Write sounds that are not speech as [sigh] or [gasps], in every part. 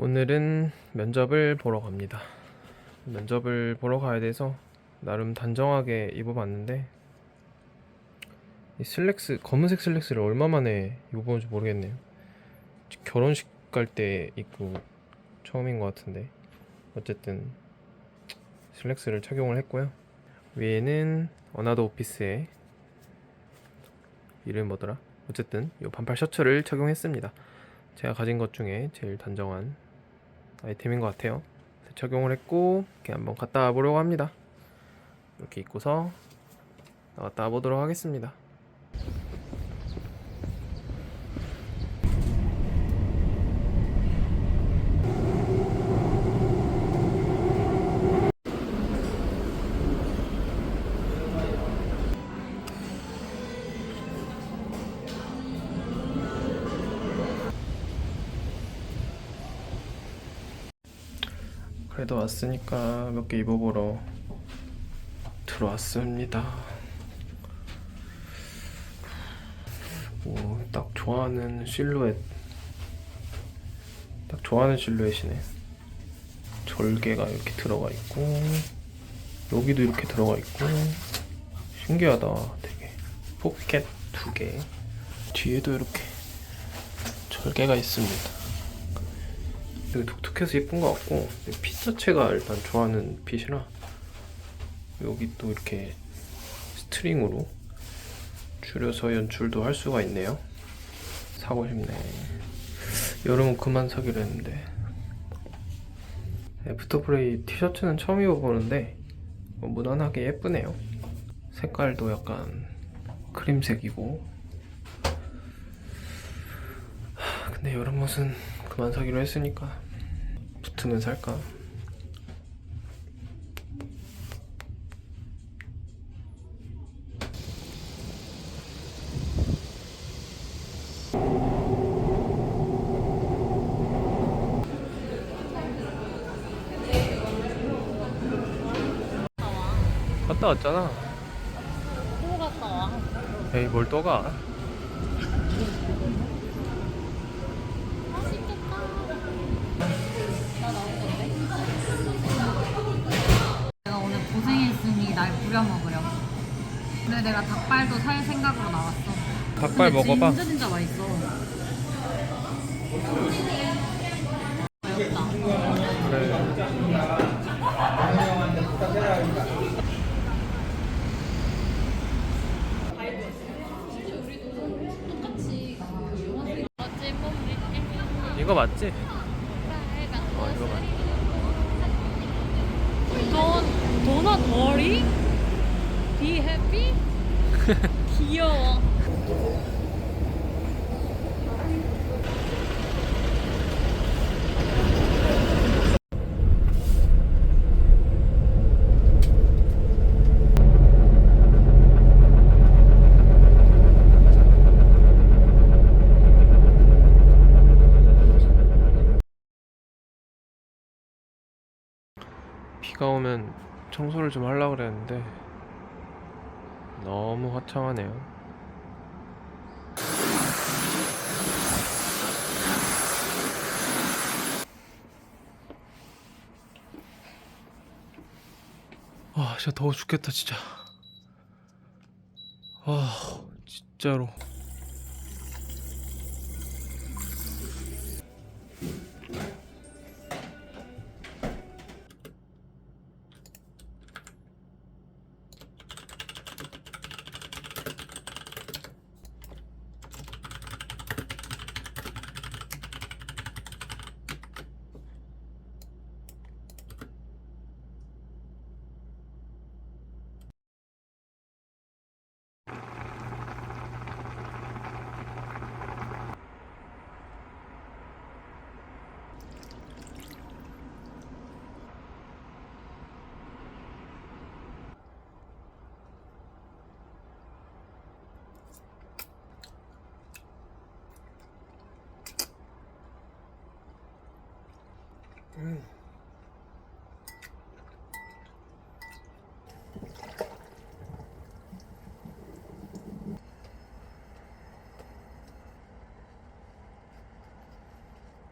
오늘은 면접을 보러 갑니다. 면접을 보러 가야 돼서 나름 단정하게 입어봤는데 이 슬랙스 검은색 슬랙스를 얼마 만에 입어보는지 모르겠네요. 결혼식 갈 때 입고 처음인 것 같은데 어쨌든 슬랙스를 착용을 했고요. 위에는 어나더 오피스의 이름 뭐더라? 어쨌든 이 반팔 셔츠를 착용했습니다. 제가 가진 것 중에 제일 단정한 아이템인 것 같아요. 착용을 했고 이렇게 한번 갔다 와 보려고 합니다. 이렇게 입고서 나갔다 와 보도록 하겠습니다. 그래도 왔으니까 몇 개 입어보러 들어왔습니다. 오, 딱 좋아하는 실루엣. 딱 좋아하는 실루엣이네. 절개가 이렇게 들어가 있고, 여기도 이렇게 들어가 있고, 신기하다, 되게. 포켓 두 개. 뒤에도 이렇게 절개가 있습니다. 되게 독특해서 예쁜 것 같고 핏 자체가 일단 좋아하는 핏이라 여기 또 이렇게 스트링으로 줄여서 연출도 할 수가 있네요. 사고 싶네. 여름은 그만 사기로 했는데. 애프터프레이 티셔츠는 처음 입어보는데 뭐 무난하게 예쁘네요. 색깔도 약간 크림색이고. 하, 근데 여름 옷은 그만 사기로 했으니까 붙으면 살까? 갔다 왔잖아. 또 갔다 와. 에이 뭘 또 가? 날 부려먹으려. 근데 내가 닭발도 살 생각으로 나왔어. 닭발 근데 먹어봐. 진짜 진짜 맛있어. 그래. 이거 맞지? 어 이거 맞. 돈 도넛 머리? Be happy? [laughs] 귀여워. 비가 오면 청소를 좀 하려고 그랬는데 너무 화창하네요. 아, 진짜 더워 죽겠다, 진짜. 아, 진짜로. 음.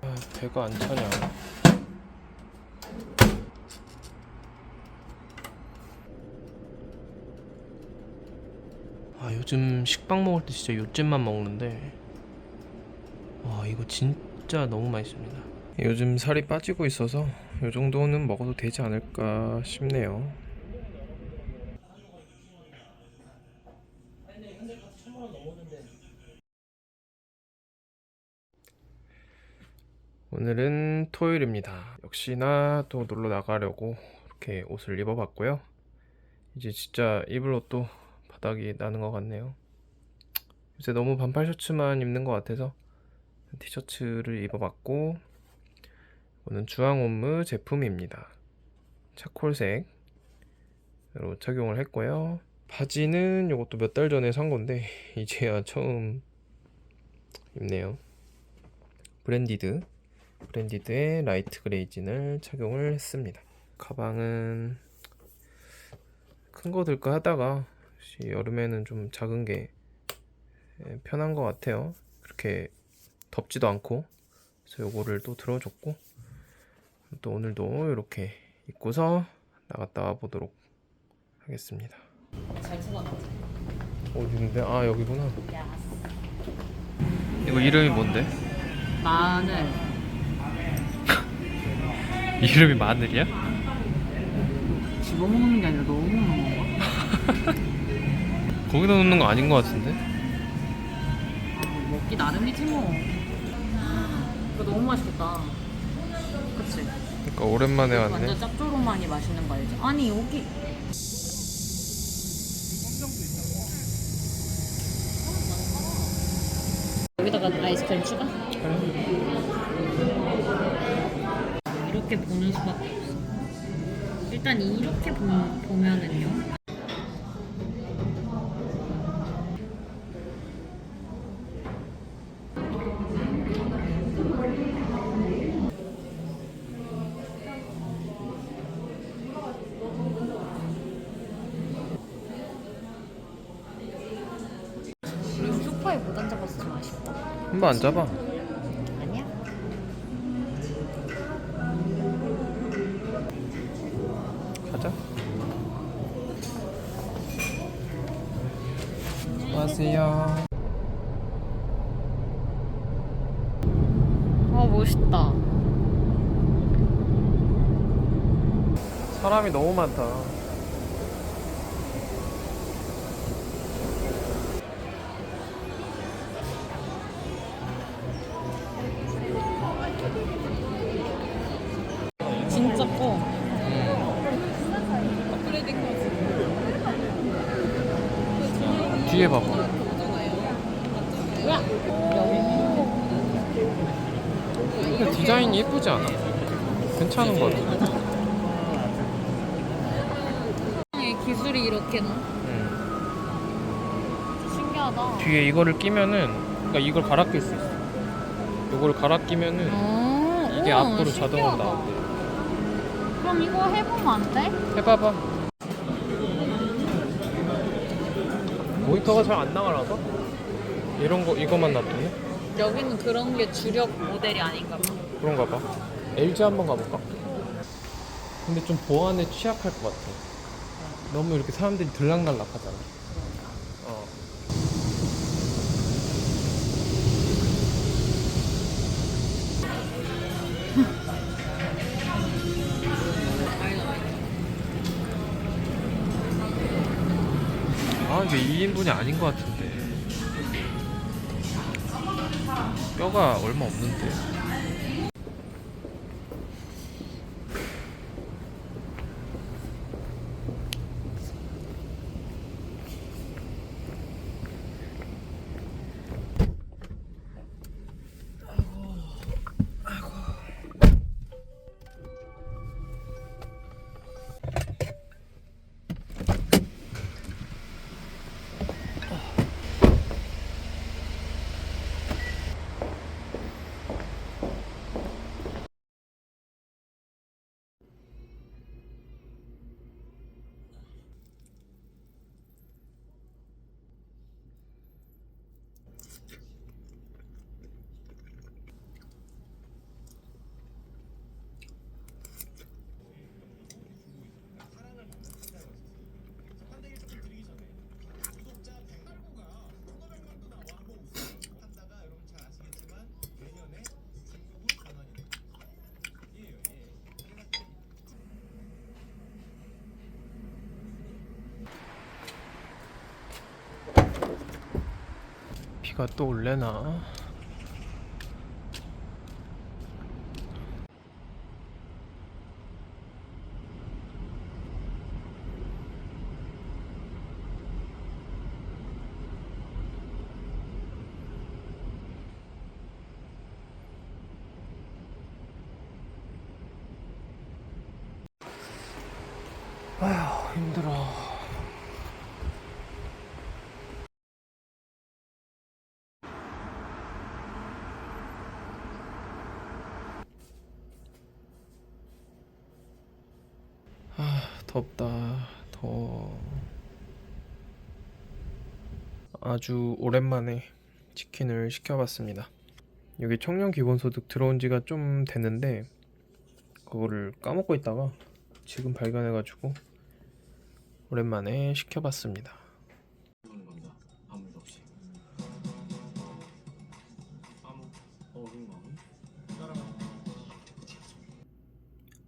아, 배가 안 차냐. 아, 요즘 식빵 먹을 때 진짜 요쯤만 먹는데. 와, 이거 진짜 너무 맛있습니다. 요즘 살이 빠지고 있어서 요 정도는 먹어도 되지 않을까 싶네요. 오늘은 토요일입니다. 역시나 또 놀러 나가려고 이렇게 옷을 입어봤고요. 이제 진짜 입을 옷도 바닥이 나는 것 같네요. 요새 너무 반팔 셔츠만 입는 것 같아서 티셔츠를 입어봤고 이거는 주황온무 제품입니다. 차콜색으로 착용을 했고요. 바지는 이것도 몇 달 전에 산 건데 [laughs] 이제야 처음 입네요. 브랜디드 브랜디드의 라이트 그레이 진을 착용을 했습니다. 가방은 큰 거 들까 하다가 여름에는 좀 작은 게 예, 편한 것 같아요. 그렇게 덥지도 않고 그래서 요거를 또 들어줬고 또 오늘도 이렇게 입고서 나갔다 와 보도록 하겠습니다. 잘 찍어놨지? 어디인데? 아 여기구나. 이거 이름이 뭔데? 마늘. [laughs] 이름이 마늘이야? 집어 먹는 게 아니라 넣어먹는 건가? [laughs] 거기다 넣는 거 아닌 것 같은데? 아, 먹기 나름이지 뭐. [gasps] 이거 너무 맛있겠다. 그치? 그러니까 오랜만에 왔네. 완전 짭조름하니 맛있는 거 알지? 아니 여기 여기다가 아이스크림 추가? 이렇게 보는 수밖에 없어. 일단 이렇게 보, 보면은요. 우리 소파에 못 앉아봐서 좀 아쉽다. 한번 앉아봐. 아니야? 가자. 안녕하세요. 아 멋있다. 사람이 너무 많다. 괜찮은 거 같아. 기술이 이렇게나 응. 신기하다. 뒤에 이거를 끼면은, 그러니까 이걸 갈아 낄 수 있어. 이거를 갈아 끼면은 아, 이게 우와, 앞으로 자동으로 신기하다. 나온대. 그럼 이거 해보면 안 돼? 해봐봐. 모니터가 잘 안 나가라서? 이런 거, 이거만 놔두네? 여기는 그런 게 주력 모델이 아닌가 봐. 그런가 봐. LG 한번 가볼까? 근데 좀 보안에 취약할 것 같아. 너무 이렇게 사람들이 들락날락 하잖아. 어. 아, 이게 2인분이 아닌 것 같은데. 뼈가 얼마 없는데. 비가 또 올래나? 아휴 힘들어. 아 덥다 더워 아주 오랜만에 치킨을 시켜봤습니다. 여기 청년 기본소득 들어온 지가 좀 됐는데 그거를 까먹고 있다가 지금 발견해가지고 오랜만에 시켜봤습니다.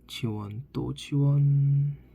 지원 또 지원